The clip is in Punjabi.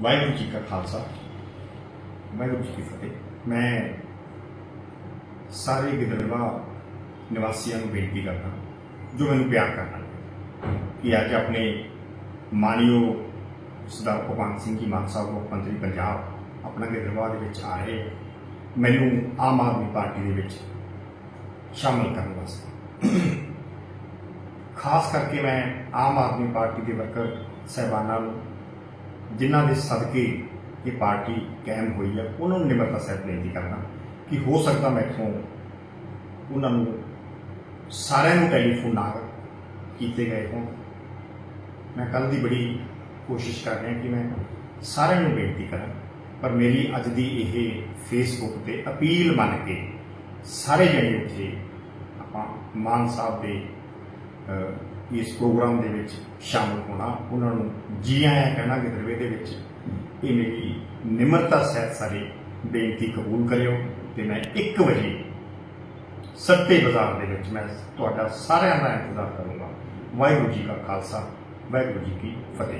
ਵਾਹਿਗੁਰੂ ਜੀ ਕਾ ਖਾਲਸਾ, ਵਾਹਿਗੁਰੂ ਜੀ ਕੀ ਫਤਿਹ। ਮੈਂ ਸਾਰੇ ਗਿੱਦੜਵਾ ਨਿਵਾਸੀਆਂ ਨੂੰ ਬੇਨਤੀ ਕਰਦਾ ਜੋ ਮੈਨੂੰ ਪਿਆਰ ਕਰਨਾ ਕਿ ਅੱਜ ਆਪਣੇ ਮਾਨਯੋਗ ਸਰਦਾਰ ਭਗਵੰਤ ਸਿੰਘ ਜੀ ਮਾਨ ਸਾਹਿਬ, ਮੁੱਖ ਮੰਤਰੀ ਪੰਜਾਬ, ਆਪਣਾ ਗਿੱਦੜਵਾ ਦੇ ਵਿੱਚ ਆ ਰਹੇ, ਮੈਨੂੰ ਆਮ ਆਦਮੀ ਪਾਰਟੀ ਦੇ ਵਿੱਚ ਸ਼ਾਮਲ ਕਰਨ ਵਾਸਤੇ। ਖਾਸ ਕਰਕੇ ਮੈਂ ਆਮ ਆਦਮੀ ਪਾਰਟੀ ਦੇ ਵਰਕਰ ਸਹਿਬਾਨਾਂ ਨੂੰ ਜਿਨ੍ਹਾਂ ਦੇ ਸਦਕੇ ਇਹ ਪਾਰਟੀ ਕਾਇਮ ਹੋਈ ਹੈ ਉਹਨਾਂ ਨੂੰ ਨਿਮਰਤਾ ਸਹਿਤ ਬੇਨਤੀ ਕਰਨਾ ਕਿ ਹੋ ਸਕਦਾ ਮੈਥੋਂ ਉਹਨਾਂ ਨੂੰ ਸਾਰਿਆਂ ਨੂੰ ਟੈਲੀਫੋਨ ਨਾ ਕੀਤੇ ਗਏ ਹੋਣ। ਮੈਂ ਕੱਲ ਦੀ ਬੜੀ ਕੋਸ਼ਿਸ਼ ਕਰ ਰਿਹਾ ਕਿ ਮੈਂ ਸਾਰਿਆਂ ਨੂੰ ਬੇਨਤੀ ਕਰਾਂ, ਪਰ ਮੇਰੀ ਅੱਜ ਦੀ ਇਹ ਫੇਸਬੁੱਕ ਤੇ ਅਪੀਲ ਮੰਨ ਕੇ ਸਾਰੇ ਜਣੇ ਉੱਥੇ ਆਪਾਂ ਮਾਨ ਸਾਹਿਬ ਦੇ ਇਸ ਪ੍ਰੋਗਰਾਮ ਦੇ ਵਿੱਚ ਸ਼ਾਮਲ ਹੋਣਾ, ਉਹਨਾਂ ਨੂੰ ਜੀ ਆਇਆਂ ਕਹਿਣਾ ਗਿੱਦੜਵੇ ਦੇ ਵਿੱਚ, ਇਹ ਮੇਰੀ ਨਿਮਰਤਾ ਸਹਿਤ ਸਾਰੇ ਬੇਨਤੀ ਕਬੂਲ ਕਰਿਓ ਤੇ ਮੈਂ 1 ਵਜੇ ਸੱਤੇ ਬਾਜ਼ਾਰ ਦੇ ਵਿੱਚ ਮੈਂ ਤੁਹਾਡਾ ਸਾਰਿਆਂ ਦਾ ਇੰਤਜ਼ਾਰ ਕਰੂੰਗਾ। ਵਾਹਿਗੁਰੂ ਜੀ ਕਾ ਖਾਲਸਾ, ਵਾਹਿਗੁਰੂ ਜੀ ਕੀ ਫਤਿਹ।